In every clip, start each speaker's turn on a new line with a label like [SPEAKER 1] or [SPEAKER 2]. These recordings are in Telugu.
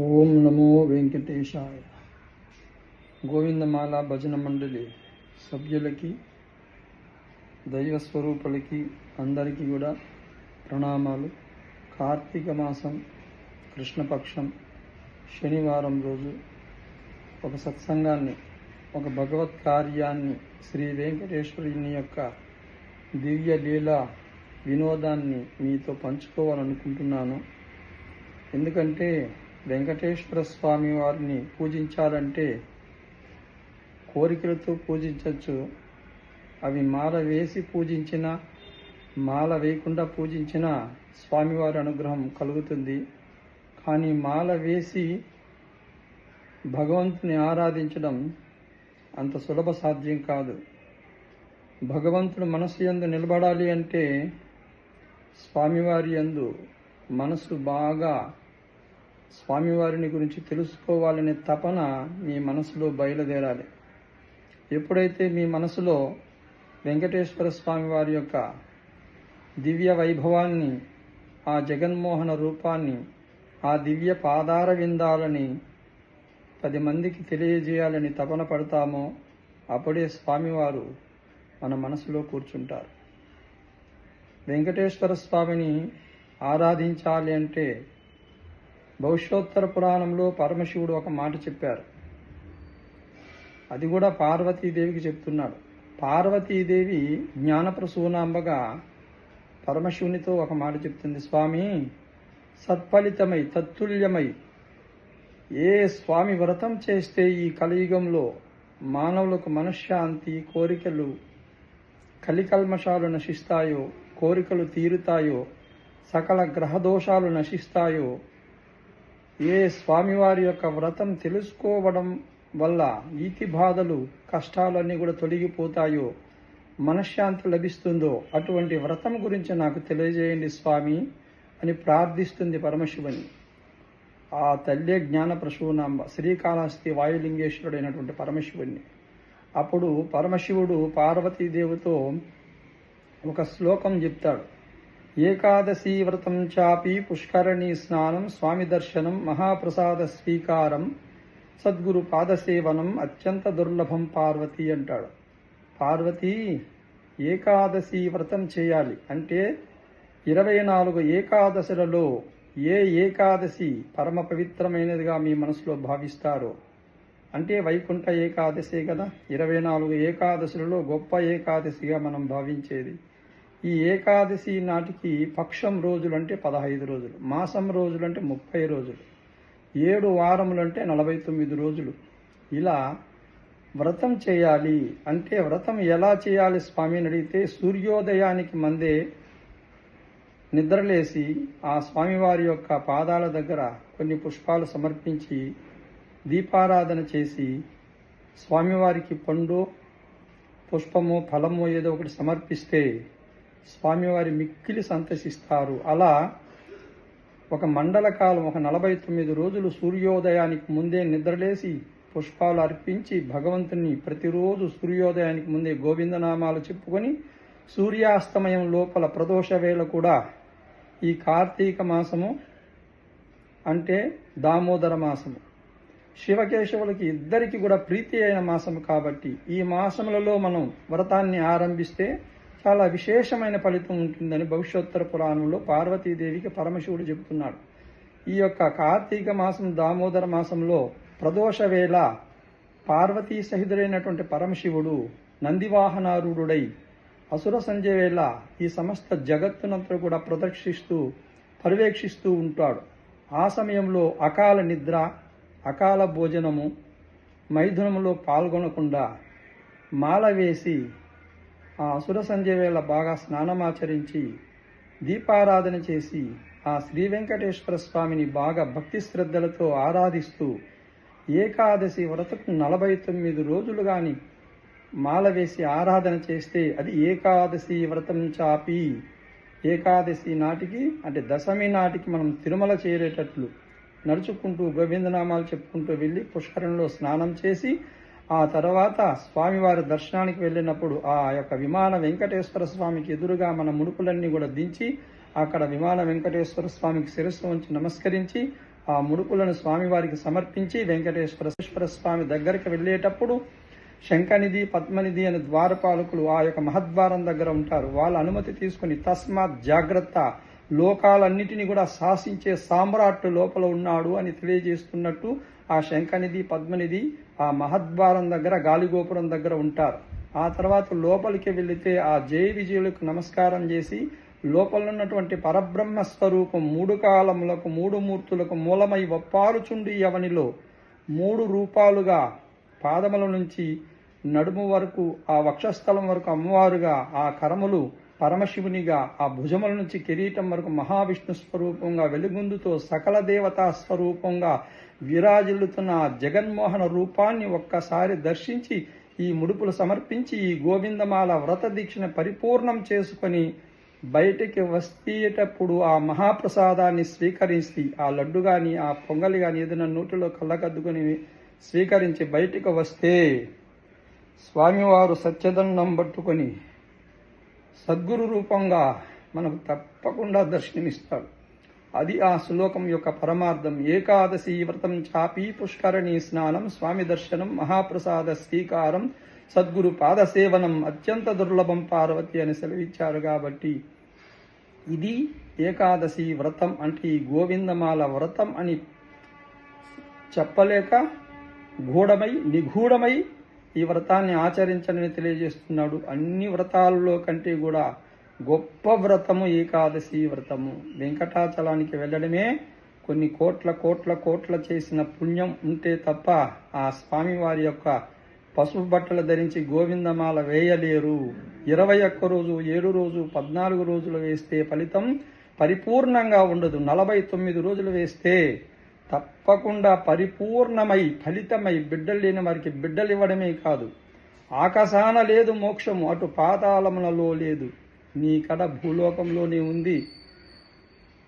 [SPEAKER 1] ఓం నమో వెంకటేశాయ. గోవిందమాల భజన మండలి సభ్యులకి దైవ స్వరూపులకి అందరికీ కూడా ప్రణామాలు. కార్తీక మాసం కృష్ణపక్షం శనివారం రోజు ఒక సత్సంగాన్ని ఒక భగవత్ కార్యాన్ని శ్రీ వెంకటేశ్వరుని యొక్క దివ్య లీల వినోదాన్ని మీతో పంచుకోవాలనుకుంటున్నాను. ఎందుకంటే వెంకటేశ్వర స్వామి వారిని పూజించాలంటే కోరికలతో పూజించవచ్చు అవి మాల వేసి పూజించిన మాల వేయకుండా పూజించిన స్వామివారి అనుగ్రహం కలుగుతుంది. కానీ మాల వేసి భగవంతుని ఆరాధించడం అంత సులభ సాధ్యం కాదు. భగవంతుడు మనసు యందు నిలబడాలి అంటే స్వామివారి యందు మనసు బాగా స్వామివారిని గురించి తెలుసుకోవాలనే తపన మీ మనసులో బయలుదేరాలి. ఎప్పుడైతే మీ మనసులో వెంకటేశ్వర స్వామి వారి యొక్క దివ్య వైభవాన్ని ఆ జగన్మోహన రూపాన్ని ఆ దివ్య పాదార విందాలని పది మందికి తెలియజేయాలని తపన పడతామో అప్పుడే స్వామివారు మన మనసులో కూర్చుంటారు. వెంకటేశ్వర స్వామిని ఆరాధించాలి అంటే భవిష్యోత్తర పురాణంలో పరమశివుడు ఒక మాట చెప్పారు. అది కూడా పార్వతీదేవికి చెప్తున్నాడు. పార్వతీదేవి జ్ఞానప్రసూనాంబగా పరమశివునితో ఒక మాట చెప్తుంది. స్వామి సత్ఫలితమై తత్తుల్యమై ఏ స్వామి వ్రతం చేస్తే ఈ కలియుగంలో మానవులకు మనశ్శాంతి కోరికలు కలికల్మషాలు నశిస్తాయో కోరికలు తీరుతాయో సకల గ్రహదోషాలు నశిస్తాయో ఏ స్వామివారి యొక్క వ్రతం తెలుసుకోవడం వల్ల ఈతి బాధలు కష్టాలన్నీ కూడా తొలగిపోతాయో మనశ్శాంతి లభిస్తుందో అటువంటి వ్రతం గురించి నాకు తెలియజేయండి స్వామి అని ప్రార్థిస్తుంది పరమశివుని. ఆ తల్లే జ్ఞాన ప్రసూనాంబ శ్రీకాళహస్తి వాయులింగేశ్వరుడైనటువంటి పరమశివుణ్ణి. అప్పుడు పరమశివుడు పార్వతీదేవితో ఒక శ్లోకం చెప్తాడు. ఏకాదశీ వ్రతం చాపి పుష్కరణి స్నానం స్వామి దర్శనం మహాప్రసాద స్వీకారం సద్గురు పాదసేవనం అత్యంత దుర్లభం పార్వతి అంటాడు. పార్వతి ఏకాదశి వ్రతం చేయాలి. అంటే ఇరవై నాలుగు ఏకాదశులలో ఏ ఏకాదశి పరమ పవిత్రమైనదిగా మీ మనసులో భావిస్తారో? అంటే వైకుంఠ ఏకాదశి కదా. ఇరవై నాలుగు ఏకాదశులలో గొప్ప ఏకాదశిగా మనం భావించేది. ఈ ఏకాదశి నాటికి పక్షం రోజులు అంటే పదహైదు రోజులు మాసం రోజులు అంటే ముప్పై రోజులు ఏడు వారములు అంటే నలభై తొమ్మిది రోజులు. ఇలా వ్రతం చేయాలి అంటే వ్రతం ఎలా చేయాలి స్వామిని అడిగితే సూర్యోదయానికి మందే నిద్రలేసి ఆ స్వామివారి యొక్క పాదాల దగ్గర కొన్ని పుష్పాలు సమర్పించి దీపారాధన చేసి స్వామివారికి పండు పుష్పము ఫలము ఏదో ఒకటి సమర్పిస్తే స్వామివారి మిక్కిలి సంతసిస్తారు. అలా ఒక మండల కాలం ఒక నలభై తొమ్మిది రోజులు సూర్యోదయానికి ముందే నిద్రలేసి పుష్పాలు అర్పించి భగవంతుని ప్రతిరోజు సూర్యోదయానికి ముందే గోవిందనామాలు చెప్పుకొని సూర్యాస్తమయం లోపల ప్రదోష వేళ కూడా ఈ కార్తీక మాసము అంటే దామోదర మాసము. శివకేశవులకి ఇద్దరికి కూడా ప్రీతి అయిన మాసము కాబట్టి ఈ మాసములలో మనం వ్రతాన్ని ఆరంభిస్తే చాలా విశేషమైన ఫలితం ఉంటుందని భవిష్యోత్తర పురాణంలో పార్వతీదేవికి పరమశివుడు చెబుతున్నాడు. ఈ యొక్క కార్తీక మాసం దామోదర మాసంలో ప్రదోష వేళ పార్వతీ సహితుడైనటువంటి పరమశివుడు నందివాహనారూఢుడై అసుర సంజయ వేళ ఈ సమస్త జగత్తునంతా కూడా ప్రదర్శిస్తూ పర్యవేక్షిస్తూ ఉంటాడు. ఆ సమయంలో అకాల నిద్ర అకాల భోజనము మైథునంలో పాల్గొనకుండా మాల వేసి ఆ అసుర సంధ్య వేళ బాగా స్నానమాచరించి దీపారాధన చేసి ఆ శ్రీ వెంకటేశ్వర స్వామిని బాగా భక్తి శ్రద్ధలతో ఆరాధిస్తూ ఏకాదశి వ్రతకు నలభై తొమ్మిది రోజులు గాని మాల వేసి ఆరాధన చేస్తే అది ఏకాదశి వ్రతం చాపి. ఏకాదశి నాటికి అంటే దశమి నాటికి మనం తిరుమల చేరేటట్లు నడుచుకుంటూ గోవిందనామాలు చెప్పుకుంటూ వెళ్ళి పుష్కరంలో స్నానం చేసి ఆ తర్వాత స్వామివారి దర్శనానికి వెళ్ళినప్పుడు ఆ యొక్క విమాన వెంకటేశ్వర స్వామికి ఎదురుగా మన ముడుపులన్నీ కూడా దించి అక్కడ విమాన వెంకటేశ్వర స్వామికి శిరస్సు ఉంచి నమస్కరించి ఆ ముడుపులను స్వామివారికి సమర్పించి వెంకటేశ్వర స్వామి దగ్గరికి వెళ్ళేటప్పుడు శంఖనిధి పద్మనిధి అనే ద్వారపాలకులు ఆ యొక్క మహద్వారం దగ్గర ఉంటారు. వాళ్ళ అనుమతి తీసుకుని తస్మాత్ జాగ్రత్త లోకాలన్నిటినీ కూడా శాసించే సామ్రాట్ లోపల ఉన్నాడు అని తెలియజేస్తున్నట్టు ఆ శంఖనిధి పద్మనిధి ఆ మహద్వారం దగ్గర గాలిగోపురం దగ్గర ఉంటారు. ఆ తర్వాత లోపలికి వెళితే ఆ జయ విజయులకు నమస్కారం చేసి లోపల ఉన్నటువంటి పరబ్రహ్మ స్వరూపం మూడు కాలములకు మూడు మూర్తులకు మూలమై ఒప్పారుచుండి అవనిలో మూడు రూపాలుగా పాదముల నుంచి నడుము వరకు ఆ వక్షస్థలం వరకు అమ్మవారుగా ఆ కరములు పరమశివునిగా ఆ భుజముల నుంచి కిరీటం వరకు మహావిష్ణు స్వరూపంగా వెలుగుందుతో సకల దేవతా స్వరూపంగా విరాజిల్లుతున్న ఆ జగన్మోహన రూపాన్ని ఒక్కసారి దర్శించి ఈ ముడుపులు సమర్పించి ఈ గోవిందమాల వ్రత దీక్షను పరిపూర్ణం చేసుకొని బయటికి వస్తేటప్పుడు ఆ మహాప్రసాదాన్ని స్వీకరించి ఆ లడ్డు కానీ ఆ పొంగలి కానీ ఏదైనా నోటిలో కళ్ళకద్దుకొని స్వీకరించి బయటికి వస్తే స్వామివారు సత్యదండం పట్టుకొని సద్గురు రూపంగా మనకు తప్పకుండా దర్శనమిస్తాడు. అది ఆ శ్లోకం యొక్క పరమార్థం. ఏకాదశి వ్రతం చాపి పుష్కరణి స్నానం స్వామి దర్శనం మహాప్రసాద స్వీకారం సద్గురు పాదసేవనం అత్యంత దుర్లభం పార్వతి అని సెలవిచ్చారు కాబట్టి ఇది ఏకాదశి వ్రతం అంటే ఈ గోవిందమాల వ్రతం అని చెప్పలేక గూఢమై నిగూఢమై ఈ వ్రతాన్ని ఆచరించని తెలియజేస్తున్నాడు. అన్ని వ్రతాలలో కంటే కూడా గొప్ప వ్రతము ఏకాదశి వ్రతము. వెంకటాచలానికి వెళ్ళడమే కొన్ని కోట్ల కోట్ల కోట్ల చేసిన పుణ్యం ఉంటే తప్ప ఆ స్వామివారి యొక్క పసుపు బట్టలు ధరించి గోవిందమాల వేయలేరు. ఇరవై ఒక్క రోజు ఏడు రోజు పద్నాలుగు రోజులు వేస్తే ఫలితం పరిపూర్ణంగా ఉండదు. నలభై తొమ్మిది రోజులు వేస్తే తప్పకుండా పరిపూర్ణమై ఫలితమై బిడ్డలు లేని వారికి బిడ్డలు ఇవ్వడమే కాదు. ఆకాశాన లేదు మోక్షము అటు పాతాళములలో లేదు. నీ కడ భూలోకంలోనే ఉంది.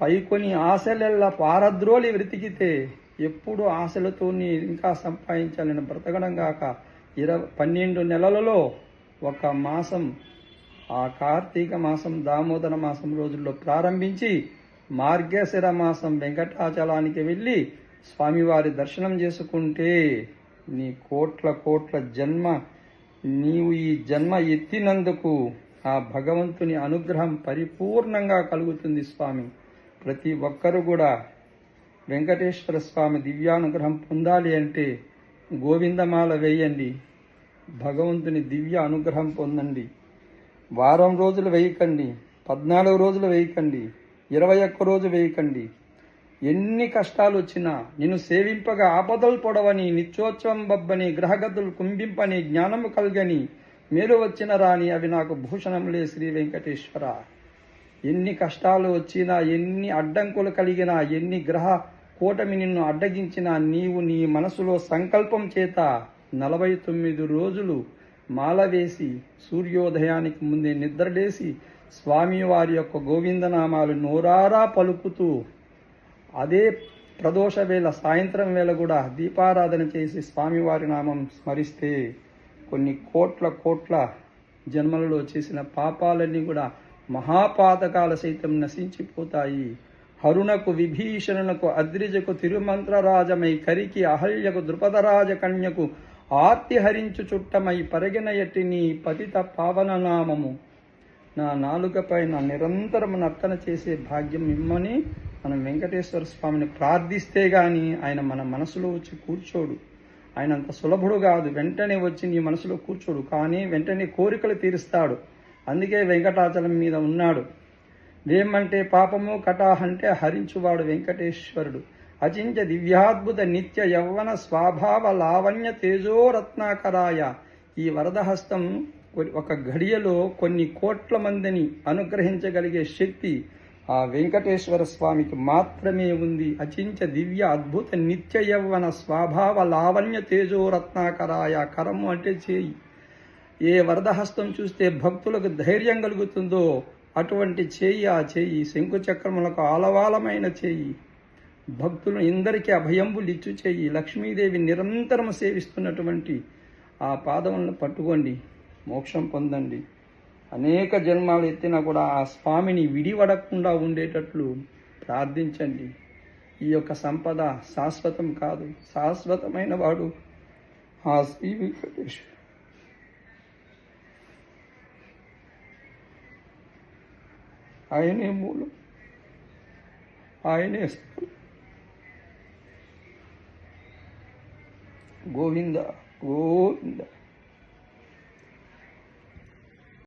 [SPEAKER 1] పైకొని ఆశలెల్ల పారద్రోలి వెతికితే ఎప్పుడు ఆశలతో నీ ఇంకా సంపాదించాలని బ్రతకడం కాక ఇరవై పన్నెండు నెలలలో ఒక మాసం ఆ కార్తీక మాసం దామోదర మాసం రోజుల్లో ప్రారంభించి మార్గశిర మాసం వెంకటాచలానికి వెళ్ళి స్వామివారి దర్శనం చేసుకుంటే నీ కోట్ల కోట్ల జన్మ నీవు ఈ జన్మ ఎత్తినందుకు ఆ భగవంతుని అనుగ్రహం పరిపూర్ణంగా కలుగుతుంది స్వామి. ప్రతి ఒక్కరు కూడా వెంకటేశ్వర స్వామి దివ్యానుగ్రహం పొందాలి అంటే గోవిందమాల వేయండి. భగవంతుని దివ్య అనుగ్రహం పొందండి. వారం రోజులు వేయకండి. పద్నాలుగు రోజులు వేయకండి. ఇరవై ఒక్క రోజు వేయకండి. ఎన్ని కష్టాలు వచ్చినా నిన్ను సేవింపగా ఆపదలు పొడవని నిత్యోత్సవం బబ్బని గ్రహగతులు కుంభింపని జ్ఞానము కల్గని మీరు వచ్చిన రాని అవి నాకు భూషణములే శ్రీ వెంకటేశ్వర. ఎన్ని కష్టాలు వచ్చినా ఎన్ని అడ్డంకులు కలిగినా ఎన్ని గ్రహ కూటమి నిన్ను అడ్డగించినా నీవు నీ మనసులో సంకల్పం చేత నలభై తొమ్మిది రోజులు మాల వేసి సూర్యోదయానికి ముందే నిద్రలేసి స్వామివారి యొక్క గోవిందనామాలు నోరారా పలుకుతూ అదే ప్రదోష వేళ సాయంత్రం వేళ కూడా దీపారాధన చేసి స్వామివారి నామం స్మరిస్తే కొన్ని కోట్ల కోట్ల జన్మలలో చేసిన పాపాలన్నీ కూడా మహాపాతకాల సైతం నశించిపోతాయి. హరుణకు విభీషణునకు అద్రిజకు తిరుమంత్రరాజమై కరికి అహల్యకు ద్రుపదరాజ కన్యకు ఆర్తి హరించు చుట్టమై పరిగిన నీ పతిత పావన నామము. నా నాలుక పైన నిరంతరం నర్తన చేసే భాగ్యం ఇమ్మని మనం వెంకటేశ్వర స్వామిని ప్రార్థిస్తే గాని ఆయన మన మనసులో వచ్చి కూర్చోడు. ఆయన అంత సులభుడు కాదు. వెంటనే వచ్చి నీ మనసులో కూర్చోడు. కానీ వెంటనే కోరికలు తీరుస్తాడు. అందుకే వెంకటాచలం మీద ఉన్నాడు. వేమంటే పాపము కటాహ అంటే హరించువాడు వెంకటేశ్వరుడు. అచించ దివ్యాద్భుత నిత్య యవ్వన స్వాభావ లావణ్య తేజోరత్నాకరాయ. ఈ వరదహస్తం ఒక ఘడియలో కొన్ని కోట్ల మందిని అనుగ్రహించగలిగే శక్తి ఆ వెంకటేశ్వర స్వామికి మాత్రమే ఉంది. అచించ దివ్య అద్భుత నిత్య యవ్వన స్వభావ లావణ్య తేజోరత్నాకరాయ కరము అంటే చేయి. ఏ వరదహస్తం చూస్తే భక్తులకు ధైర్యం కలుగుతుందో అటువంటి చేయి ఆ చేయి. శంకుచక్రములకు ఆలవాలమైన చేయి. భక్తులు ఇందరికీ అభయంబులు ఇచ్చు చేయి. లక్ష్మీదేవి నిరంతరం సేవిస్తున్నటువంటి ఆ పాదములను పట్టుకోండి. మోక్షం పొందండి. అనేక జన్మాలు ఎత్తినా కూడా ఆ స్వామిని విడివడకుండా ఉండేటట్లు ప్రార్థించండి. ఈ యొక్క సంపద శాశ్వతం కాదు. శాశ్వతమైన వాడు ఆ శ్రీ వెంకటేశ్వరుడు. ఆయనే మూలం. ఆయనే గోవింద గోవింద.